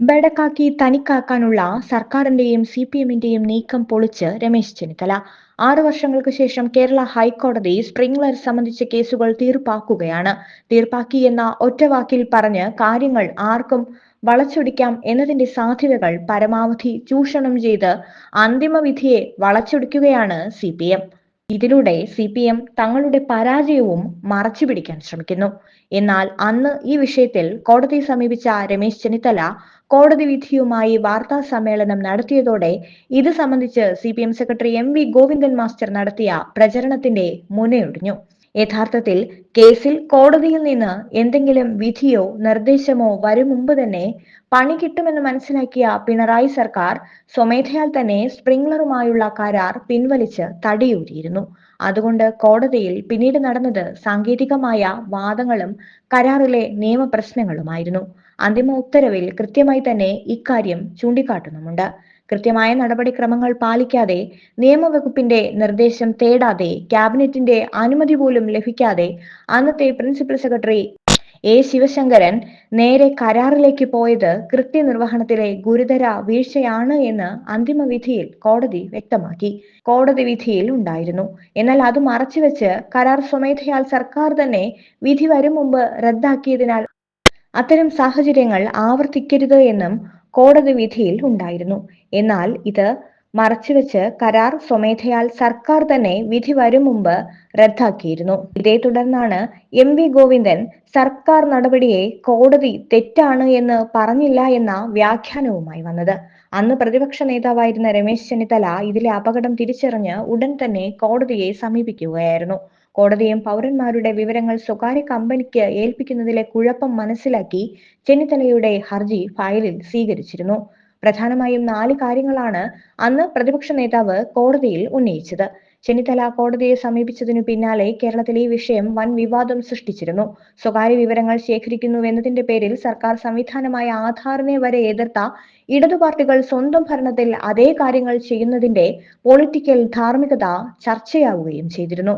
ബെടക്കാക്കി തനിക്കാക്കാനുള്ള സർക്കാരിന്റെയും C P എമ്മിന്റെയും നീക്കം പൊളിച്ച് രമേശ് ചെന്നിത്തല. ആറു വർഷങ്ങൾക്ക് ശേഷം കേരള ഹൈക്കോടതി സ്പ്രിംഗ്ലർ സംബന്ധിച്ച കേസുകൾ തീർപ്പാക്കുകയാണ്. തീർപ്പാക്കി എന്ന ഒറ്റവാക്കിൽ പറഞ്ഞ് കാര്യങ്ങൾ ആർക്കും വളച്ചൊടിക്കാം എന്നതിന്റെ സാധ്യതകൾ പരമാവധി ചൂഷണം ചെയ്ത് അന്തിമവിധിയെ വളച്ചൊടിക്കുകയാണ് സി ഇതിലൂടെ സി പി എം തങ്ങളുടെ പരാജയവും മറച്ചുപിടിക്കാൻ ശ്രമിക്കുന്നു. എന്നാൽ അന്ന് ഈ വിഷയത്തിൽ കോടതിയെ സമീപിച്ച രമേശ് ചെന്നിത്തല കോടതി വിധിയുമായി വാർത്താ സമ്മേളനം നടത്തിയതോടെ ഇത് സംബന്ധിച്ച് C P M secretary M V Govindan master നടത്തിയ പ്രചരണത്തിന്റെ മുനയൊടിഞ്ഞു. യഥാർത്ഥത്തിൽ കേസിൽ കോടതിയിൽ നിന്ന് എന്തെങ്കിലും വിധിയോ നിർദ്ദേശമോ വരും മുമ്പ് തന്നെ പണി കിട്ടുമെന്ന് മനസ്സിലാക്കിയ പിണറായി സർക്കാർ സ്വമേധയാൽ തന്നെ സ്പ്രിംഗ്ലറുമായുള്ള കരാർ പിൻവലിച്ച് തടിയൂരിയിരുന്നു. അതുകൊണ്ട് കോടതിയിൽ പിന്നീട് നടന്നത് സാങ്കേതികമായ വാദങ്ങളും കരാറിലെ നിയമപ്രശ്നങ്ങളുമായിരുന്നു. അന്തിമ ഉത്തരവിൽ കൃത്യമായി തന്നെ ഇക്കാര്യം ചൂണ്ടിക്കാട്ടുന്നുമുണ്ട്. കൃത്യമായ നടപടിക്രമങ്ങൾ പാലിക്കാതെ നിയമവകുപ്പിന്റെ നിർദ്ദേശം തേടാതെ ക്യാബിനറ്റിന്റെ അനുമതി പോലും ലഭിക്കാതെ അന്നത്തെ പ്രിൻസിപ്പൽ സെക്രട്ടറി എ ശിവശങ്കരൻ നേരെ കരാറിലേക്ക് പോയത് കൃത്യനിർവഹണത്തിലെ ഗുരുതര വീഴ്ചയാണ് എന്ന് അന്തിമ വിധിയിൽ കോടതി വ്യക്തമാക്കി. കോടതി വിധിയിൽ ഉണ്ടായിരുന്നു. എന്നാൽ അത് മറച്ചുവെച്ച് കരാർ സ്വമേധയാൽ സർക്കാർ തന്നെ വിധി വരും മുമ്പ് റദ്ദാക്കിയതിനാൽ അത്തരം സാഹചര്യങ്ങൾ ആവർത്തിക്കരുത് എന്നും കോടതി വിധിയിൽ ഉണ്ടായിരുന്നു. എന്നാൽ ഇത് മറച്ചുവെച്ച് കരാർ സ്വമേധയാൽ സർക്കാർ തന്നെ വിധി വരും മുമ്പ് റദ്ദാക്കിയിരുന്നു. ഇതേ തുടർന്നാണ് എം വി ഗോവിന്ദൻ സർക്കാർ നടപടിയെ കോടതി തെറ്റാണ് എന്ന് പറഞ്ഞില്ല എന്ന വ്യാഖ്യാനവുമായി വന്നത്. അന്ന് പ്രതിപക്ഷ നേതാവായിരുന്ന രമേശ് ചെന്നിത്തല ഇതിലെ അപകടം തിരിച്ചറിഞ്ഞ് ഉടൻ തന്നെ കോടതിയെ സമീപിക്കുകയായിരുന്നു. കോടതിയും പൗരന്മാരുടെ വിവരങ്ങൾ സ്വകാര്യ കമ്പനിക്ക് ഏൽപ്പിക്കുന്നതിലെ കുഴപ്പം മനസ്സിലാക്കി ചെന്നിത്തലയുടെ ഹർജി ഫയലിൽ സ്വീകരിച്ചിരുന്നു. പ്രധാനമായും നാല് കാര്യങ്ങളാണ് അന്ന് പ്രതിപക്ഷ നേതാവ് കോടതിയിൽ ഉന്നയിച്ചത്. ചെന്നിത്തല കോടതിയെ സമീപിച്ചതിനു പിന്നാലെ കേരളത്തിലെ ഈ വിഷയം വൻ വിവാദം സൃഷ്ടിച്ചിരുന്നു. സ്വകാര്യ വിവരങ്ങൾ ശേഖരിക്കുന്നു ശേഖരിക്കുന്നുവെന്നതിന്റെ പേരിൽ സർക്കാർ സംവിധാനമായ ആധാറിനെ വരെ എതിർത്ത ഇടതു പാർട്ടികൾ സ്വന്തം ഭരണത്തിൽ അതേ കാര്യങ്ങൾ ചെയ്യുന്നതിന്റെ പൊളിറ്റിക്കൽ ധാർമ്മികത ചർച്ചയാവുകയും ചെയ്തിരുന്നു.